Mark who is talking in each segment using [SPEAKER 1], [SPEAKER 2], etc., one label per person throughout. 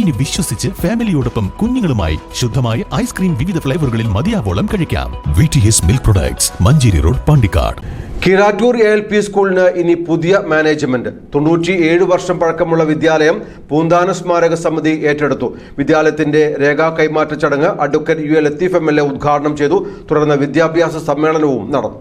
[SPEAKER 1] ഇനി വിശ്വസിച്ച് ഫാമിലിയോടൊപ്പം കുഞ്ഞുങ്ങളുമായി ശുദ്ധമായ ഐസ്ക്രീം വിവിധ ഫ്ലേവറുകളിൽ മതിയാവോളം കഴിക്കാം. V T S milk products Manjeri road Pandikkad.
[SPEAKER 2] Keezhattur A L P സ്കൂളിന് ഇനി പുതിയ മാനേജ്മെന്റ്. തൊണ്ണൂറ്റി ഏഴ് വർഷം പഴക്കമുള്ള വിദ്യാലയം പൂന്താന സ്മാരക സമിതി ഏറ്റെടുത്തു. വിദ്യാലയത്തിന്റെ രേഖാ കൈമാറ്റ ചടങ്ങ് advocate U A Latheef M L A ഉദ്ഘാടനം ചെയ്തു. തുടർന്ന് വിദ്യാഭ്യാസ സമ്മേളനവും നടന്നു.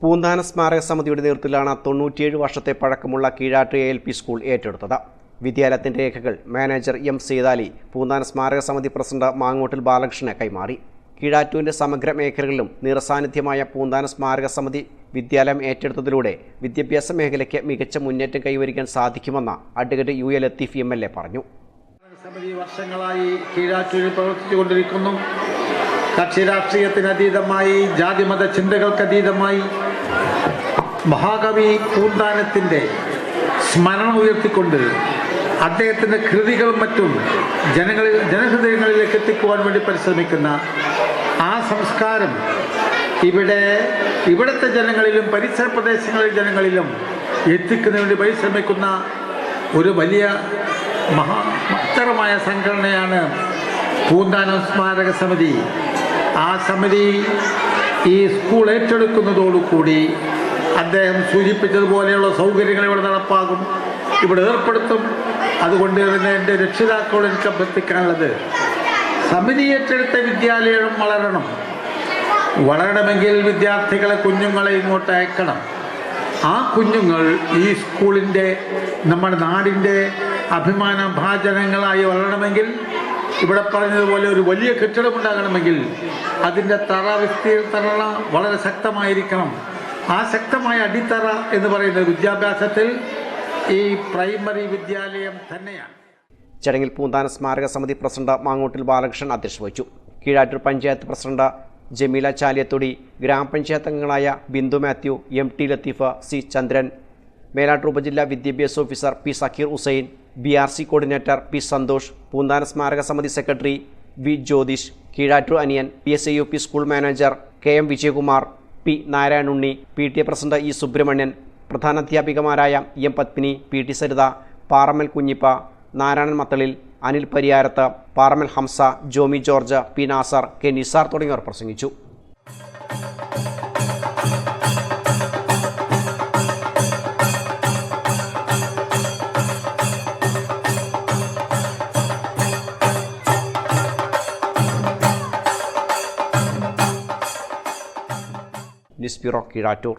[SPEAKER 3] പൂന്താന സ്മാരക സമിതിയുടെ നേതൃത്വത്തിലാണ് തൊണ്ണൂറ്റിയേഴ് വർഷത്തെ പഴക്കമുള്ള Keezhattu A L P school ഏറ്റെടുത്തത്. വിദ്യാലയത്തിന്റെ രേഖകൾ മാനേജർ എം സീതാലി പൂന്താന സ്മാരക സമിതി പ്രസിഡന്റ് മാങ്ങോട്ടിൽ ബാലകൃഷ്ണന് കൈമാറി. കീഴാറ്റൂരിന്റെ സമഗ്ര മേഖലകളിലും നിറസാന്നിധ്യമായ പൂന്താന സ്മാരക സമിതി വിദ്യാലയം ഏറ്റെടുത്തതിലൂടെ വിദ്യാഭ്യാസ മേഖലയ്ക്ക് മികച്ച മുന്നേറ്റം കൈവരിക്കാൻ സാധിക്കുമെന്ന് advocate U A Latheef M L A പറഞ്ഞു.
[SPEAKER 4] സമിതി വർഷങ്ങളായി കീഴാറ്റൂരിൽ പ്രവർത്തിച്ചുകൊണ്ടിരിക്കുന്നു. കക്ഷി രാഷ്ട്രീയത്തിന് അതീതമായി ജാതിമത ചിന്തകൾക്ക് അതീതമായി മഹാകവി പൂന്താനത്തിന്റെ സ്മരണ ഉയർത്തിക്കൊണ്ട് അദ്ദേഹത്തിന്റെ കൃതികളും മറ്റും ജനങ്ങളിൽ ജനഹൃദയങ്ങളിലേക്ക് എത്തിക്കുവാൻ വേണ്ടി പരിശ്രമിക്കുന്ന ആ സംസ്കാരം ഇവിടെ ഇവിടുത്തെ ജനങ്ങളിലും പരിസര പ്രദേശങ്ങളിലെ ജനങ്ങളിലും എത്തിക്കുന്നതിന് വേണ്ടി പരിശ്രമിക്കുന്ന ഒരു വലിയ മഹാ മഹത്തരമായ സംഘടനയാണ് പൂന്താനം സ്മാരക സമിതി. ആ സമിതി ഈ സ്കൂൾ ഏറ്റെടുക്കുന്നതോടുകൂടി അദ്ദേഹം സൂചിപ്പിച്ചതുപോലെയുള്ള സൗകര്യങ്ങൾ ഇവിടെ നടപ്പാകും. ഇവിടെ ഏർപ്പെടുത്തും. അതുകൊണ്ട് തന്നെ എന്റെ രക്ഷിതാക്കളോട് എനിക്ക് അഭ്യർത്ഥിക്കാനുള്ളത് സമിതി ഏറ്റെടുത്ത വിദ്യാലയം വളരണം. വളരണമെങ്കിൽ വിദ്യാർത്ഥികളെ കുഞ്ഞുങ്ങളെ ഇങ്ങോട്ട് അയക്കണം. ആ കുഞ്ഞുങ്ങൾ ഈ സ്കൂളിന്റെ നമ്മുടെ നാടിന്റെ അഭിമാന ഭാചനങ്ങളായി വളരണമെങ്കിൽ ഇവിടെ പറഞ്ഞതുപോലെ ഒരു വലിയ കെട്ടിടം ഉണ്ടാകണമെങ്കിൽ അതിന്റെ തറ വിസ്തീർത്തറ വളരെ ശക്തമായിരിക്കണം. ആ ശക്തമായ അടിത്തറ എന്ന് പറയുന്നത് വിദ്യാഭ്യാസത്തിൽ ഈ പ്രൈമറി വിദ്യാലയം തന്നെയാണ്.
[SPEAKER 3] ചടങ്ങിൽ പൂന്താന സ്മാരക സമിതി പ്രസിഡന്റ് മാങ്ങോട്ടിൽ ബാലകൃഷ്ണൻ അധ്യക്ഷ വഹിച്ചു. കീഴാറ്റൂർ പഞ്ചായത്ത് പ്രസിഡന്റ് ജമീല ചാലിയത്തൊടി ഗ്രാമപഞ്ചായത്ത് അംഗങ്ങളായ Bindu Mathew M T Latheefa C Chandran Melattur ഉപജില്ലാ വിദ്യാഭ്യാസ officer P Zakir Hussain B R C coordinator P Santhosh Poonthana സ്മാരക സമിതി secretary V Jyothish Keezhattur Aniyan P S U P school manager K M Vijayakumar P Narayanunni P T A president E Subramanian പ്രധാനാധ്യാപികമാരായ M Padmini P T Saritha Paramal Kunhippa Narayanan Mathalil Anil Pariyarath Paramal Hamza Jomy George P Nasar K Nisar തുടങ്ങിയവർ പ്രസംഗിച്ചു. News bureau Keezhattur.